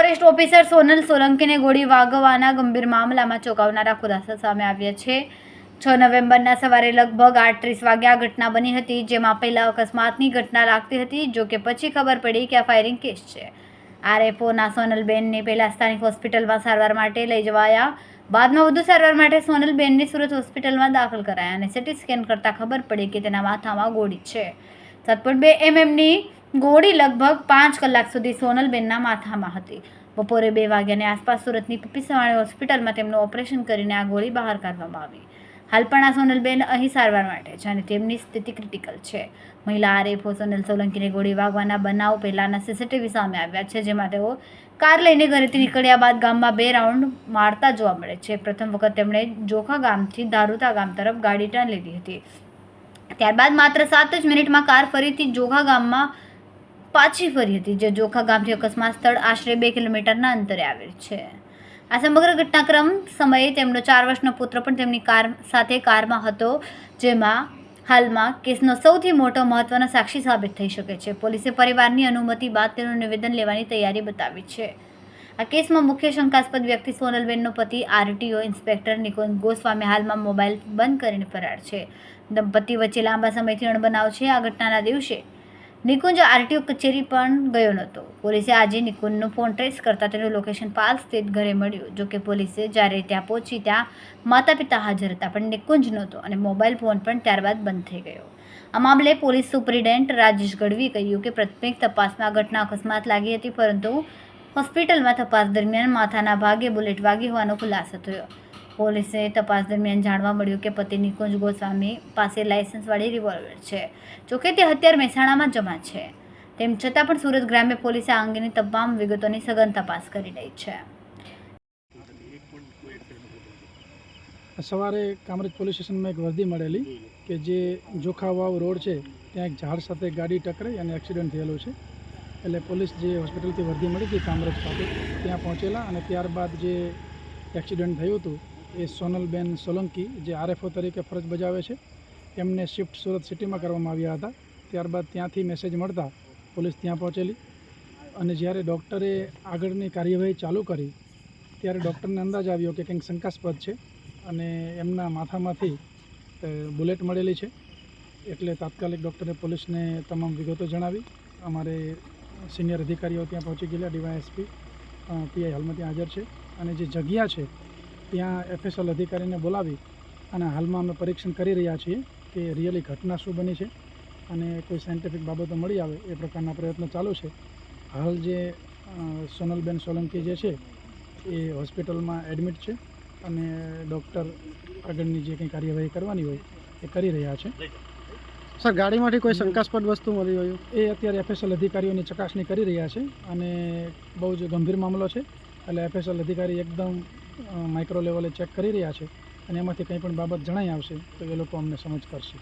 Forest officer Sonal સોલંકીને ગોળી વાગવાના ગંભીર મામલામાં ચોંકાવનારા ખુલાસા સામે આવ્યા છે. છ નવેમ્બરના સવારે લગભગ આઠત્રીસ વાગ્યા ઘટના બની હતી, જેમાં પહેલા અકસ્માતની ઘટના લાગતી હતી, જો કે પછી ખબર પડી કે આ ફાયરિંગ કેસ છે. આરએફઓના સોનલબેનને પહેલાં સ્થાનિક હોસ્પિટલમાં સારવાર માટે લઈ જવાયા, બાદમાં વધુ સારવાર માટે સોનલબેનને સુરત હોસ્પિટલમાં દાખલ કરાયા અને સીટી સ્કેન કરતાં ખબર પડી કે તેના માથામાં ગોળી છે. સાત પોઈન્ટ બે એમએમની ગોળી લગભગ પાંચ કલાક સુધી સોનલબેનના માથામાં હતી. બપોરે બે વાગ્યાની આસપાસ સુરતની પીપીસવાણી હોસ્પિટલમાં તેમનું ઓપરેશન કરીને આ ગોળી બહાર કાઢવામાં આવી. હાલ પણ આ સોનલબેન અહીં સારવાર માટે છે અને તેમની સ્થિતિ ક્રિટિકલ છે. મહિલા આરેફો સોનલ સોલંકીને ગોળી વાગવાના બનાવ પહેલાંના સીસીટીવી સામે આવ્યા છે, જેમાં તેઓ કાર લઈને ઘરેથી નીકળ્યા બાદ ગામમાં બે રાઉન્ડ મારતા જોવા મળે છે. પ્રથમ વખત તેમણે જોખા ગામથી ધારુતા ગામ તરફ ગાડી ટર્ન લીધી હતી. ત્યારબાદ માત્ર સાત જ મિનિટમાં કાર ફરીથી જોખા ગામમાં પાછી ફરી હતી, જે જોખા ગામથી અકસ્માત સ્થળ આશરે બે કિલોમીટરના અંતરે આવેલ છે. આ સમગ્ર ઘટનાક્રમ સમયે તેમનો ચાર વર્ષનો પુત્ર પણ તેમની કાર સાથે કારમાં હતો, જેમાં હાલમાં કેસનો સૌથી મોટો મહત્વનો સાક્ષી સાબિત થઈ શકે છે. પોલીસે પરિવારની અનુમતિ બાદ તેનું નિવેદન લેવાની તૈયારી બતાવી છે. આ કેસમાં મુખ્ય શંકાસ્પદ વ્યક્તિ સોનલબેનનો પતિ, આરટીઓ ઇન્સ્પેક્ટર નિકુંજ ગોસ્વામી હાલમાં મોબાઈલ બંધ કરીને ફરાર છે. દંપતી વચ્ચે લાંબા સમયથી અણબનાવ છે. આ ઘટનાના દિવસે નિકુંજ આરટીઓ કચેરી પણ ગયો નહોતો. પોલીસે આજે નિકુંજનો ફોન ટ્રેસ કરતાં તેનું લોકેશન પાલ સ્થિત ઘરે મળ્યું, જોકે પોલીસે જ્યારે ત્યાં પહોંચી ત્યાં માતા પિતા હાજર હતા, પણ નિકુંજ નહોતો અને મોબાઈલ ફોન પણ ત્યારબાદ બંધ થઈ ગયો. આ મામલે પોલીસ સુપ્રિન્ટેન્ટ રાજેશ ગઢવી કહ્યું કે પ્રાથમિક તપાસમાં ઘટના અકસ્માત લાગી હતી, પરંતુ હોસ્પિટલમાં તપાસ દરમિયાન માથાના ભાગે બુલેટ વાગી હોવાનો ખુલાસો થયો. પોલીસે તપાસ દરમિયાન જાણવા મળ્યું કે પતિ નિકુંજ ગોસ્વામી પાસે લાયસન્સવાળી રિવોલ્વર છે જોકે તે હત્યાર મહેસાણામાં જમા છે. તેમ છતાં પણ સુરત ગ્રામ્ય પોલીસે આ અંગેની તમામ વિગતોની સઘન તપાસ કરી રહી છે. સવારે કામરેજ પોલીસ સ્ટેશનમાં એક વર્દી મળેલી કે જે જોખાવાવ રોડ છે, ત્યાં એક ઝાડ સાથે ગાડી ટકરાઈ અને એક્સિડન્ટ થયેલો છે. એટલે પોલીસ જે હોસ્પિટલથી વર્દી મળી હતી કામરેજ ખાતે, ત્યાં પહોંચેલા અને ત્યારબાદ જે એક્સિડન્ટ થયું હતું એ સોનલબેન સોલંકી જે આરએફઓ તરીકે ફરજ બજાવે છે, એમને શિફ્ટ સુરત સિટીમાં કરવામાં આવ્યા હતા. ત્યારબાદ ત્યાંથી મેસેજ મળતા પોલીસ ત્યાં પહોંચેલી અને જ્યારે ડૉક્ટરે આગળની કાર્યવાહી ચાલુ કરી, ત્યારે ડૉક્ટરને અંદાજ આવ્યો કે કંઈક શંકાસ્પદ છે અને એમના માથામાંથી બુલેટ મળેલી છે. એટલે તાત્કાલિક ડૉક્ટરે પોલીસને તમામ વિગતો જણાવી. અમારે સિનિયર અધિકારીઓ ત્યાં પહોંચી ગયેલા, ડીવાયએસપી પીઆઈ હાલમાં ત્યાં હાજર છે. અને જે જગ્યા છે ત્યાં એફએસએલ અધિકારીને બોલાવી અને હાલમાં અમે પરીક્ષણ કરી રહ્યા છીએ કે રિયલી ઘટના શું બની છે અને કોઈ સાયન્ટિફિક બાબતો મળી આવે એ પ્રકારના પ્રયત્નો ચાલુ છે. હાલ જે સોનલબેન સોલંકી જે છે એ હોસ્પિટલમાં એડમિટ છે અને ડૉક્ટર આગળની જે કંઈ કાર્યવાહી કરવાની હોય એ કરી રહ્યા છે. સર ગાડીમાંથી કોઈ શંકાસ્પદ વસ્તુ મળી હોય એ અત્યારે એફએસએલ અધિકારીઓની ચકાસણી કરી રહ્યા છે અને બહુ જ ગંભીર મામલો છે. એટલે એફએસએલ અધિકારી એકદમ માઇક્રો લેવલે ચેક કરી રહ્યા છે અને એમાંથી કંઈ પણ બાબત જણાઈ આવશે તો એ લોકો અમને સમજ કરશે.